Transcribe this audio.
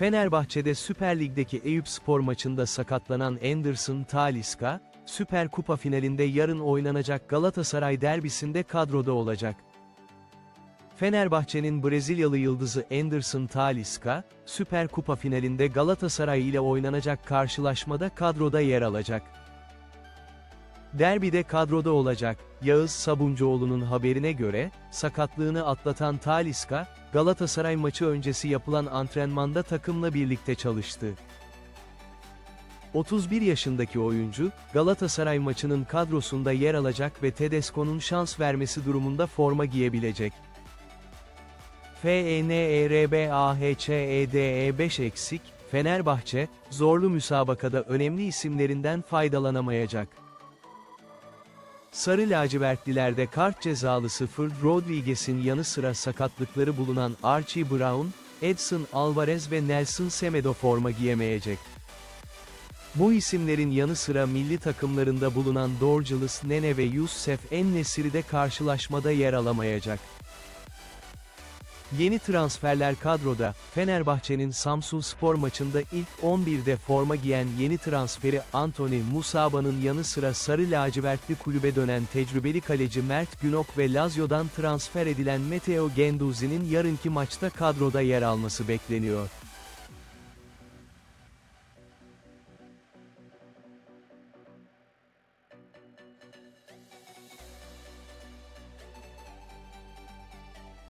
Fenerbahçe'de Süper Lig'deki Eyüpspor maçında sakatlanan Anderson Talisca, Süper Kupa finalinde yarın oynanacak Galatasaray derbisinde kadroda olacak. Fenerbahçe'nin Brezilyalı yıldızı Anderson Talisca, Süper Kupa finalinde Galatasaray ile oynanacak karşılaşmada kadroda yer alacak. Derbide kadroda olacak, Yağız Sabuncuoğlu'nun haberine göre, sakatlığını atlatan Talisca, Galatasaray maçı öncesi yapılan antrenmanda takımla birlikte çalıştı. 31 yaşındaki oyuncu, Galatasaray maçının kadrosunda yer alacak ve Tedesco'nun şans vermesi durumunda forma giyebilecek. E FENERBAHÇEDE 5 eksik, Fenerbahçe, zorlu müsabakada önemli isimlerinden faydalanamayacak. Sarı lacivertlilerde kart cezalısı Fır Rodriguez'in yanı sıra sakatlıkları bulunan Archie Brown, Edson Alvarez ve Nelson Semedo forma giyemeyecek. Bu isimlerin yanı sıra milli takımlarında bulunan Dorgeles Nene ve Youssef En-Nesyri de karşılaşmada yer alamayacak. Yeni transferler kadroda, Fenerbahçe'nin Samsun Spor maçında ilk 11'de forma giyen yeni transferi Anthony Musaba'nın yanı sıra sarı lacivertli kulübe dönen tecrübeli kaleci Mert Günok ve Lazio'dan transfer edilen Matteo Genduzi'nin yarınki maçta kadroda yer alması bekleniyor.